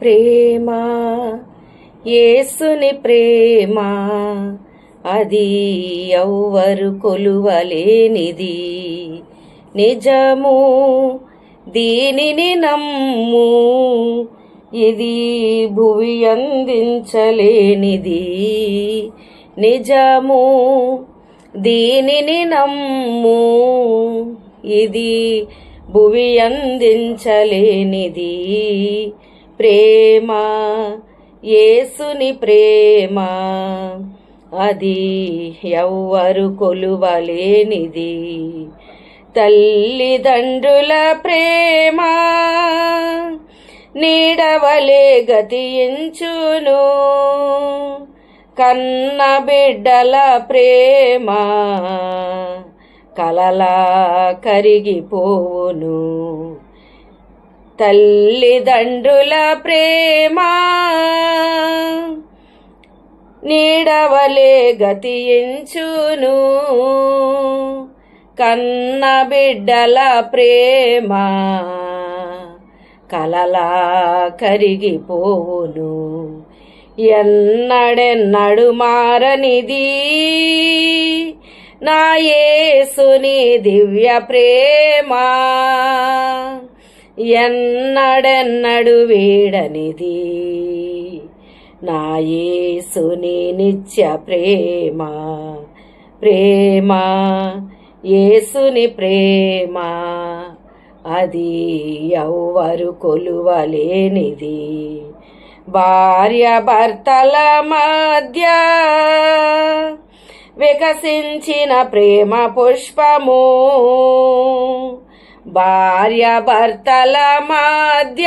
ప్రేమ యేసుని ప్రేమ అది ఎవ్వరు కొలువలేనిది. నిజము దీనిని నమ్ము ఇది భువి అందించలేనిది. నిజము దీనిని నమ్ము ఇది భువి అందించలేనిది. ప్రేమ యేసుని ప్రేమ. అది ఎవ్వరు కొలువలేనిది. తల్లిదండ్రుల ప్రేమ నీడవలే గతించును. కన్న బిడ్డల ప్రేమ కలలా కరిగిపోవును. తల్లిదండ్రుల ప్రేమ నీడవలే గతియించును. కన్న బిడ్డల ప్రేమ కలలా కరిగిపోవును. ఎన్నడెన్నడు మారనిది నా యేసుని దివ్య ప్రేమ ఎన్నడెన్నడు వీడనిది. నా యేసుని నిత్య ప్రేమ ప్రేమ యేసుని ప్రేమ. అది ఎవ్వరు కొలువలేనిది. భార్య భర్తల మధ్య వికసించిన ప్రేమ పుష్పము. భార్య భర్తల మధ్య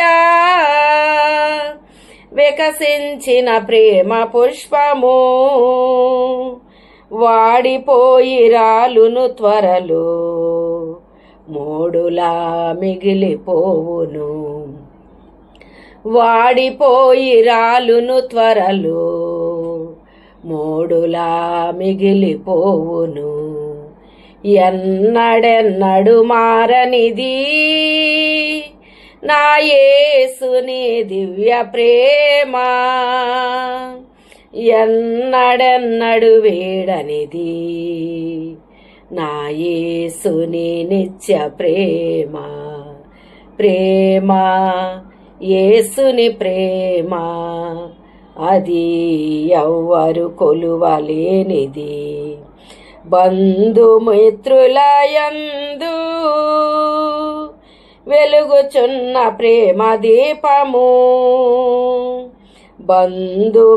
వికసించిన ప్రేమ పుష్పము. వాడిపోయి రాలును త్వరలో మూడులా మిగిలిపోవును. వాడిపోయి రాలును త్వరలో మూడులా మిగిలిపోవును. ఎన్నడెన్నడు మారనిది నా యేసుని దివ్య ప్రేమ ఎన్నడెన్నడు వేడనిది నా యేసుని నిత్య ప్రేమ ప్రేమ యేసుని ప్రేమ అది ఎవ్వరు కొలువలేనిది. బంధుమిత్రులయందు వెలుగుచున్న ప్రేమ దీపము బంధుమిత్రులయందు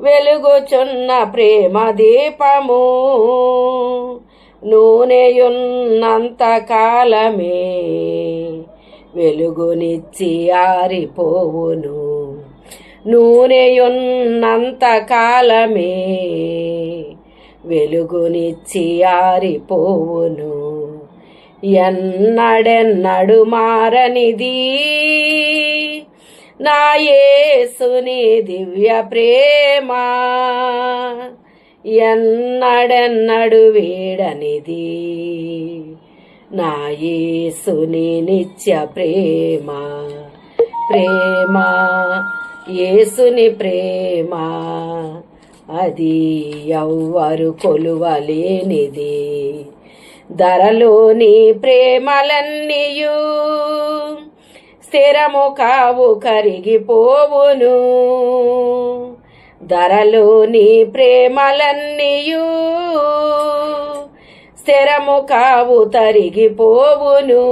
వెలుగుచున్న ప్రేమ దీపము నూనెయున్నంత కాలమే వెలుగునిచ్చి ఆరిపోవును. నూనెయున్నంత కాలమే వెలుగునిచ్చి ఆరిపోవును. ఎన్నడెన్నడు మారనిది నా యేసుని దివ్య ప్రేమ. ఎన్నడెన్నడు వీడనిది నా యేసుని నిత్య ప్రేమ. ప్రేమ యేసుని ప్రేమ అది ఎవ్వరు కొలువలేనిది. ధరలోని ప్రేమలన్నీయు స్థిరము కావు కరిగిపోవును. ధరలోని ప్రేమలన్నీయు స్థిరము కావు తరిగిపోవును.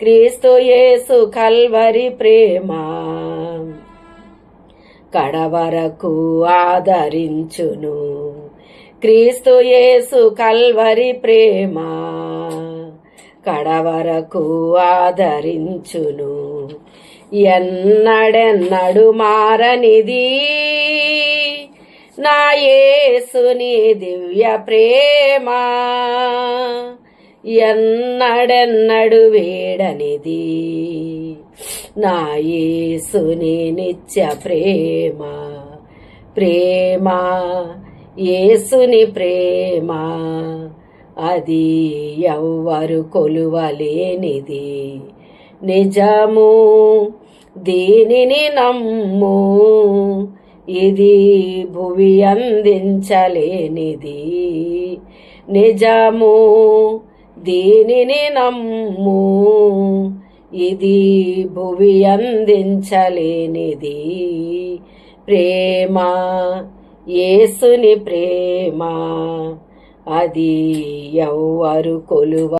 క్రీస్తు యేసు కల్వరి ప్రేమ కడవరకు ఆదరించును. క్రీస్తు యేసు కల్వరి ప్రేమ కడవరకు ఆదరించును. ఎన్నడెన్నడు మారనిది నా యేసుని దివ్య ప్రేమ ఎన్నడెన్నడు వేడనిది. నా యేసుని నిత్య ప్రేమ ప్రేమ యేసుని ప్రేమ అది ఎవ్వరు కొలువలేనిది. నిజము దీనిని నమ్ము ఇది భువి అందించలేనిది నిజము దీనిని నమ్ము. ఇది భువి అందించలేనిది ప్రేమ ఏసుని ప్రేమ. అది ఎవ్వరు కొలువ